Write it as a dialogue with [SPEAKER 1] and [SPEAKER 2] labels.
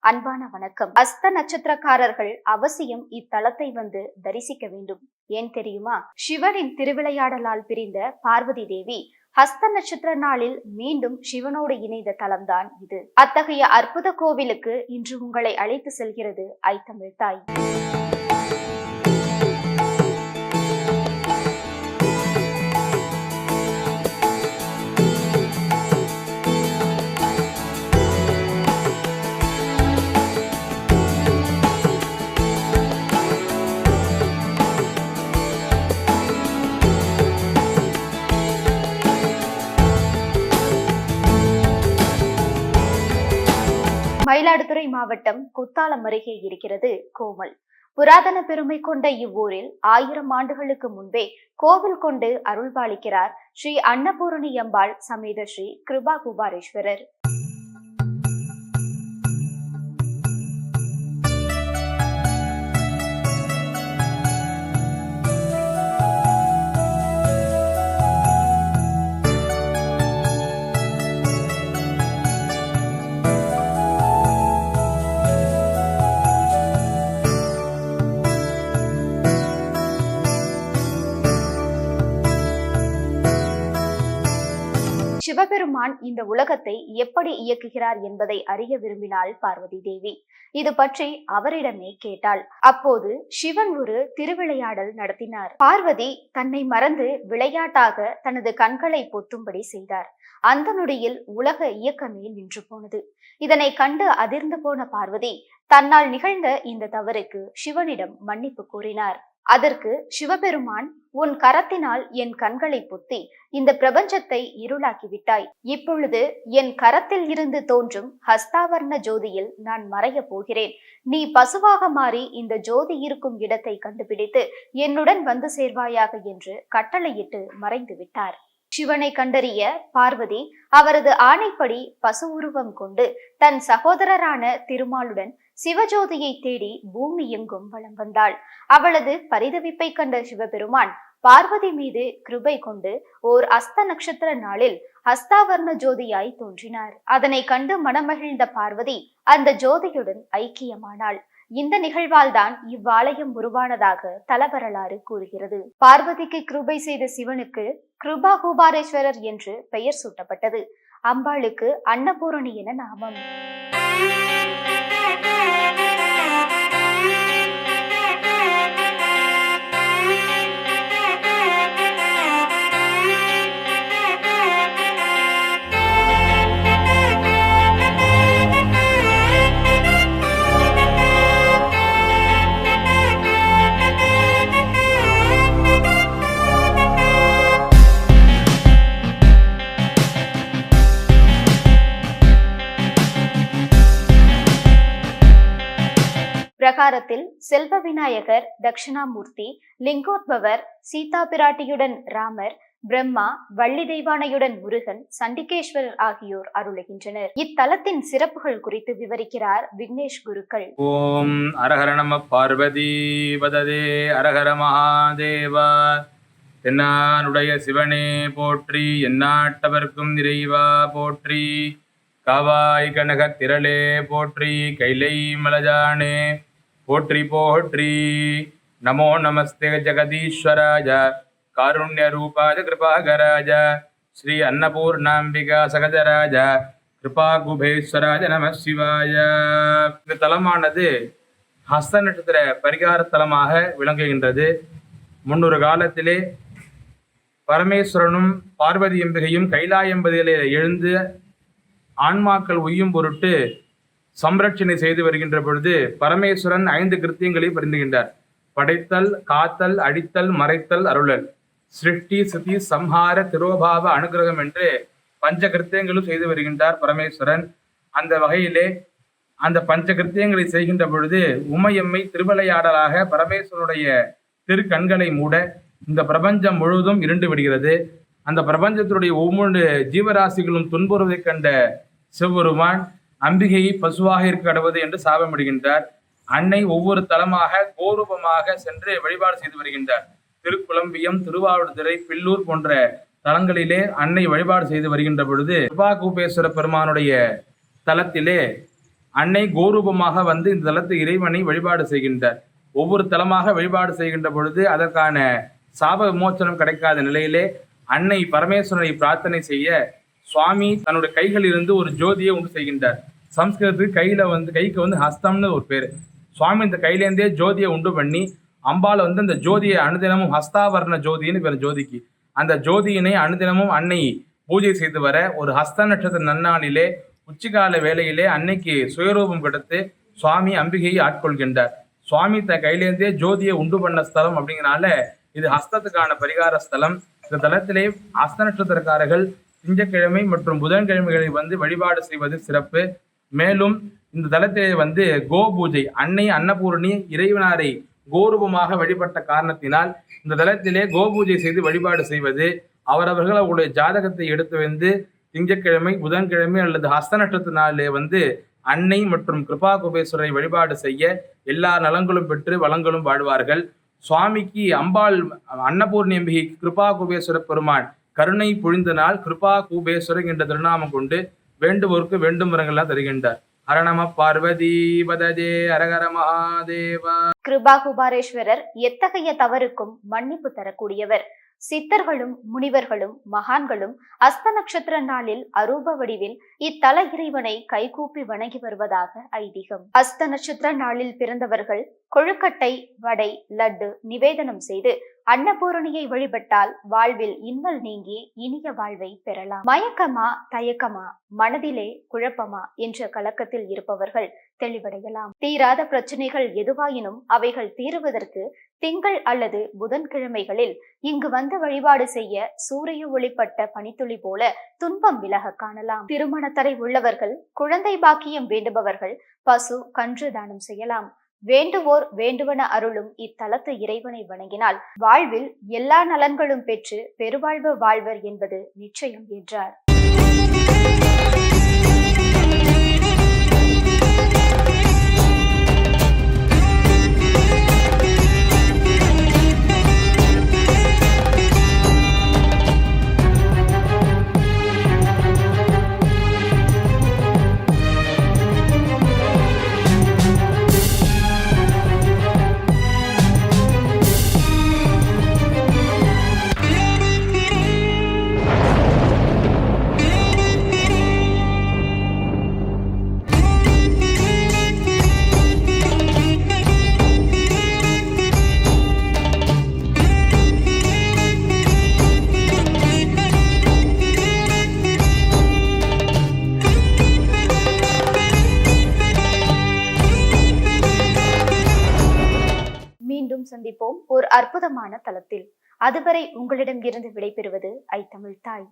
[SPEAKER 1] அன்பான வணக்கம். அஸ்த நட்சத்திரக்காரர்கள் அவசியம் இத்தலத்தை வந்து தரிசிக்க வேண்டும். ஏன் தெரியுமா? சிவனின் திருவிளையாடலால் பிரிந்த பார்வதி தேவி ஹஸ்த நட்சத்திர நாளில் மீண்டும் சிவனோடு இணைந்த தலம்தான் இது. அத்தகைய அற்புத கோவிலுக்கு இன்று உங்களை அழைத்து செல்கிறது ஐத்தமிழ் தாய். மாவட்டம் குத்தாலம் அருகே இருக்கிறது கோமல். புராதன பெருமை கொண்ட இவ்வூரில் ஆயிரம் ஆண்டுகளுக்கு முன்பே கோவில் கொண்டு அருள்பாலிக்கிறார் ஸ்ரீ அன்னபூரணி அம்பாள் சமேத ஸ்ரீ கிருபா குபாரேஸ்வரர். சிவபெருமான் இந்த உலகத்தை எப்படி இயக்குகிறார் என்பதை அறிய விரும்பினாள் பார்வதி தேவி. இது பற்றி அவரிடமே கேட்டாள். அப்போது சிவன் ஒரு திருவிளையாடல் நடத்தினார். பார்வதி தன்னை மறந்து விளையாட்டாக தனது கண்களை பொத்தும்படி செய்தார். அந்த நொடியில் உலக இயக்கமே நின்று போனது. இதனை கண்டு அதிர்ந்து போன பார்வதி தன்னால் நிகழ்ந்த இந்த தவறுக்கு சிவனிடம் மன்னிப்பு கூறினார் அதற்கு சிவபெருமான் உன் கரத்தினால் என் கண்களை பொத்தி இந்த பிரபஞ்சத்தை இருளாக்கி விட்டாய் இப்பொழுது என் கரத்தில் இருந்து தோன்றும் ஹஸ்தாவர்ண ஜோதியில் நான் மறைய போகிறேன். நீ பசுவாக மாறி இந்த ஜோதி இருக்கும் இடத்தை கண்டுபிடித்து என்னுடன் வந்து சேர்வாயாக என்று கட்டளையிட்டு மறைந்து விட்டார். சிவனை கண்டறிய பார்வதி அவரது ஆணைப்படி பசு உருவம் கொண்டு தன் சகோதரரான திருமாலுடன் சிவஜோதியை தேடி பூமி எங்கும் வலம் வந்தாள். அவளது பரிதவிப்பை கண்ட சிவபெருமான் பார்வதி மீது கிருபை கொண்டு ஓர் அஸ்த நட்சத்திர நாளில் அஸ்தாவர்ண ஜோதியாய் தோன்றினார். அதனை கண்டு மனமகிழ்ந்த பார்வதி அந்த ஜோதியுடன் ஐக்கியமானாள். இந்த நிகழ்வால் தான் இவ்வாலயம் உருவானதாக தலவரலாறு கூறுகிறது. பார்வதிக்கு கிருபை செய்த சிவனுக்கு கிருபா குபாரேஸ்வரர் என்று பெயர் சூட்டப்பட்டது. அம்பாளுக்கு அன்னபூரணி என நாமம். பிரகாரத்தில் செல்வ விநாயகர் தட்சிணாமூர்த்தி லிங்கோத்பவர் சீதா பிராட்டியுடன் ராமர் பிரம்மா வள்ளி தெய்வானையுடன் முருகன் சண்டிகேஸ்வரர் ஆகியோர் அருளுகின்றனர். இத்தலத்தின் சிறப்புகள் குறித்து விவரிக்கிறார் விக்னேஷ் குருக்கள்.
[SPEAKER 2] ஓம் அரஹர நம பார்வதி வததே அரஹர மகாதேவா. தென்னானுடைய சிவனே போற்றி எந்நாட்டவர்க்கும் இறைவா போற்றி. காவாய் கனக திரளே போற்றி கைலை மலஜானே. போற்றி போற்றி. நமோ நமஸ்தே ஜெகதீஸ்வராஜ. காருண்ய ரூபாஜ கிருபாகராஜ. ஸ்ரீ அன்னபூர்ணாம்பிகா சகஜராஜ. கிருபா குபேஸ்வராஜ நம சிவாய. இந்த தலமானது ஹஸ்த நட்சத்திர பரிகார தலமாக விளங்குகின்றது. முன்னொரு காலத்திலே பரமேஸ்வரனும் பார்வதி எம்பிகையும் கைலாயம்பதியிலே எழுந்து ஆன்மாக்கள் உய்யும் பொருட்டு சம்ரட்சணை செய்து வருகின்ற பொழுது பரமேஸ்வரன் ஐந்து கிருத்தியங்களை பரிந்துகின்றார். படைத்தல் காத்தல் அடித்தல் மறைத்தல் அருளல். சிருஷ்டி சிதி சம்ஹார திரோபாவ அனுகிரகம் என்று பஞ்ச கிருத்தியங்களும் செய்து வருகின்றார் பரமேஸ்வரன். அந்த வகையிலே அந்த பஞ்ச கிருத்தியங்களை செய்கின்ற பொழுது உமையம்மை திருவிளையாடலாக பரமேஸ்வரனுடைய திருக்கண்களை மூட இந்த பிரபஞ்சம் முழுவதும் இருண்டு விடுகிறது. அந்த பிரபஞ்சத்தினுடைய ஒவ்வொரு ஜீவராசிகளும் துன்புறுவதைக் கண்ட சிவபெருமான் அம்பிகையை பசுவாக இருக்க கடவுது என்று சாபமிடுகின்றார் அன்னை ஒவ்வொரு தலமாக கோரூபமாக சென்று வழிபாடு செய்து வருகின்றார். திருக்குழம்பியம் திருவாவடுதுறை பில்லூர் போன்ற தலங்களிலே அன்னை வழிபாடு செய்து வருகின்ற பொழுது கிருபாகூபேஸ்வர பெருமானுடைய தலத்திலே அன்னை கோரூபமாக வந்து இந்த தலத்து இறைவனை வழிபாடு செய்கின்றார். ஒவ்வொரு தலமாக வழிபாடு செய்கின்ற பொழுது அதற்கான சாப விமோச்சனம் கிடைக்காத நிலையிலே அன்னை பரமேஸ்வரனை பிரார்த்தனை செய்ய சுவாமி தன்னுடைய கைகளிலிருந்து ஒரு ஜோதியை உண்டு செய்கின்றார். சம்ஸ்கிருதத்துக்கு கையில வந்து கைக்கு வந்து ஹஸ்தம்னு ஒரு பேர். சுவாமி இந்த கையிலேருந்தே ஜோதியை உண்டு பண்ணி அம்பாள் வந்து அந்த ஜோதியை அனுதினமும் ஹஸ்தாவர்ண ஜோதின்னு பேர் ஜோதிக்கு. அந்த ஜோதியினை அனுதினமும் அன்னை பூஜை செய்து வர ஒரு ஹஸ்த நட்சத்திர நன்னாளிலே உச்சிகால வேளையிலே அன்னைக்கு சுயரூபம் கிடைத்து சுவாமி அம்பிகையை ஆட்கொள்கின்றார். சுவாமி தன் கையிலேருந்தே ஜோதியை உண்டு பண்ண ஸ்தலம் அப்படிங்கிறனால இது ஹஸ்தத்துக்கான பரிகார ஸ்தலம். இந்த தலத்திலே ஹஸ்த நட்சத்திரக்காரர்கள் திங்கட்கிழமை மற்றும் புதன்கிழமைகளை வந்து வழிபாடு செய்வது சிறப்பு. மேலும் இந்த தலத்திலே வந்து கோ பூஜை அன்னை அன்னபூரணி இறைவனாரை கோரூபமாக வழிபட்ட காரணத்தினால் இந்த தலத்திலே கோ பூஜை செய்து வழிபாடு செய்வது அவரவர்கள் அவருடைய ஜாதகத்தை எடுத்து வந்து திங்கட்கிழமை புதன்கிழமை அல்லது ஹஸ்த நட்சத்திர நாளிலே வந்து அன்னை மற்றும் கிருபா குபேஸ்வரரை வழிபாடு செய்ய எல்லா நலங்களும் பெற்று வளங்களும் வாழ்வார்கள். சுவாமிக்கு அம்பாள் அன்னபூர்ணி அம்பிகை கிருபா குபேஸ்வர பெருமான் கருணை பொழிந்த நாள் கிருபா கூபேஸ்வரர் என்ற திருநாமம் கொண்டு வேண்டுவோருக்கு வேண்டும் வரங்கள்லாம் தருகின்றார். ஹரணம பார்வதி பதஜே அரகர மகாதேவா.
[SPEAKER 1] கிருபா குபாரேஸ்வரர் எத்தகைய தவறுக்கும் மன்னிப்பு தரக்கூடியவர். சித்தர்களும் முனிவர்களும் மகான்களும் அஸ்த நட்சத்திர நாளில் அரூப வடிவில் இத்தல இறைவனை கைகூப்பி வணங்கி வருவதாக ஐதீகம். அஸ்த நட்சத்திர நாளில் பிறந்தவர்கள் கொழுக்கட்டை வடை லட்டு நிவேதனம் செய்து அன்னபூரணியை வழிபட்டால் வாழ்வில் இன்னல் நீங்கி இனிய வாழ்வை பெறலாம். மயக்கமா தயக்கமா மனதிலே குழப்பமா என்ற கலக்கத்தில் இருப்பவர்கள் தெளிவடையலாம். தீராத பிரச்சனைகள் எதுவாயினும் அவைகள் தீருவதற்கு திங்கள் அல்லது புதன்கிழமைகளில் இங்கு வந்து வழிபாடு செய்ய சூரிய ஒளிப்பட்ட பனித்துளி போல துன்பம் விலக காணலாம். திருமணத்தடை உள்ளவர்கள் குழந்தை பாக்கியம் வேண்டுபவர்கள் பசு கன்று தானம் செய்யலாம். வேண்டுவோர் வேண்டுவன அருளும் இத்தலத்து இறைவனை வணங்கினால் வாழ்வில் எல்லா நலன்களும் பெற்று பெருவாழ்வு வாழ்வர் என்பது நிச்சயம் என்றார். அற்புதமான தளத்தில். அதுவரை உங்களிடம் இருந்து விடைபெறுவது ஐ தமிழ் தாய்.